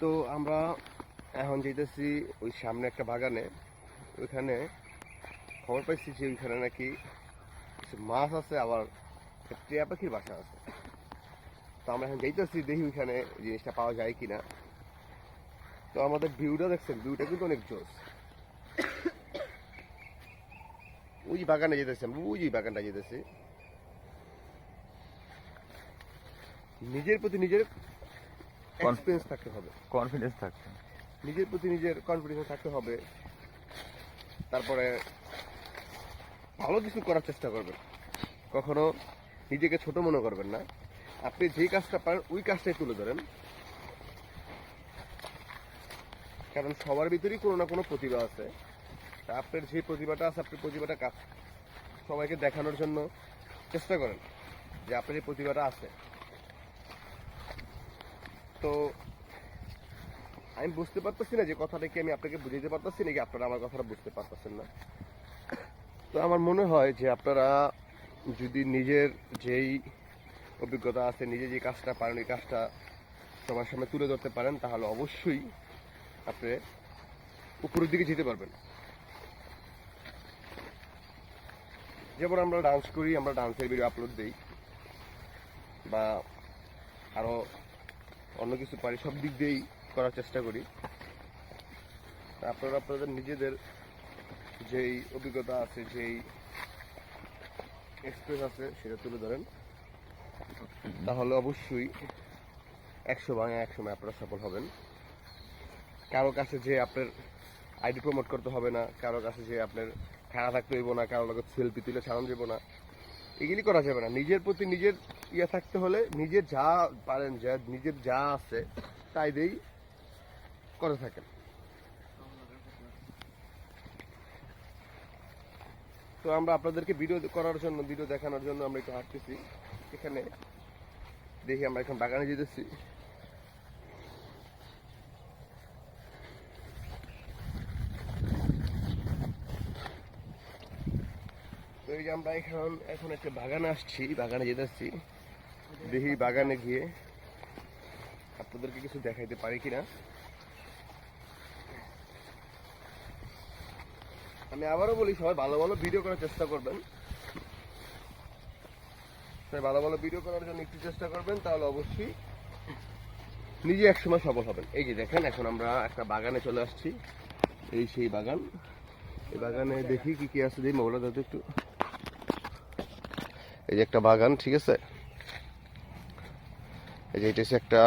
তো আমরা এখন যেতেছি ওই সামনে একটা বাগানে। ওইখানে খবর পাইছি যে ওইখানে নাকি মাছ আছে, আবার টিয়া পাখির বাসা আছে। তো আমরা এখন যাইতেছি, দেখি ওইখানে জিনিসটা পাওয়া যায় কিনা। তো আমাদের ভিউটা দেখছেন, ভিউটা কিন্তু অনেক জোস। ওই বাগানে যেতেছি আমরা, ওই যে বাগানটা যেতেছি নিজের প্রতি নিজের এক্সপিরিয়েন্স থাকতে হবে। কনফিডেন্স থাকতে নিজের প্রতি নিজের কনফিডেন্স থাকতে হবে। তারপরে ভালো কিছু করার চেষ্টা করবেন। কখনো নিজেকে ছোট মনে করবেন না। আপনি যে কাজটা পারেন ওই কাজটাই তুলে ধরেন। কারণ সবার ভিতরেই কোনো না কোনো প্রতিভা আছে। আপনার যে প্রতিভাটা আছে আপনি প্রতিভাটা কাজ সবাইকে দেখানোর জন্য চেষ্টা করেন যে আপনার এই প্রতিভাটা আছে। তো আমি বুঝতে পারতেছি না যে কথাটা কি আমি আপনাকে বুঝাইতে পারতেছি নাকি আপনারা আমার কথাটা বুঝতে পারতেছেন না। তো আমার মনে হয় যে আপনারা যদি নিজের যেই অভিজ্ঞতা আছে, নিজে যে কাজটা পারেন এই কাজটা সবার সামনে তুলে ধরতে পারেন, তাহলে অবশ্যই আপনি উপরের দিকে যেতে পারবেন। যেমন আমরা ডান্স করি, আমরা ডান্সের ভিডিও আপলোড দিই বা আরও অন্য কিছু পারি, সব দিক দিয়েই করার চেষ্টা করি। আপনারা আপনাদের নিজেদের যেই অভিজ্ঞতা আছে, যেই এক্সপ্রেস আছে, সেটা তুলে ধরেন। তাহলে অবশ্যই একশো ভাঙে এক সময় আপনারা সফল হবেন। কারও কাছে যে আপনার আইডি প্রমোট করতে হবে না, কারও কাছে যে আপনার খাড়া থাকতে হইব না, কারও লোক সেলফি তুলে ছাড়ানো যাব না এগুলি করা যাবে না। নিজের প্রতি নিজের ইয়ে থাকতে হলে নিজের যা পারেন, যা নিজের যা আছে, তাই দিয়েই করে থাকেন। তো আমরা আপনাদেরকে ভিডিও করার জন্য ভিডিও দেখানোর জন্য আমরা একটু হাঁটতেছি। এখানে দেখি আমরা এখন বাগানে যেতেছি। এই যে আমরা এখন এখন একটা বাগানে আসছি, বাগানে যেতেছি। দেখি বাগানে গিয়ে আপনাদেরকে কিছু দেখাইতে পারি কিনা। আমি আবারও বলি, সবাই ভালো ভালো ভিডিও করার চেষ্টা করবেন। সবাই ভালো ভালো ভিডিও করার জন্য একটু চেষ্টা করবেন, তাহলে অবশ্যই নিজে একসময় সফল হবেন। এই যে দেখেন, এখন আমরা একটা বাগানে চলে আসছি। এই সেই বাগান। এই বাগানে দেখি কি কি আছে দেখি মোবাইলটা একটু। এই যে একটা বাগান ঠিক আছে? এই যে এটা একটা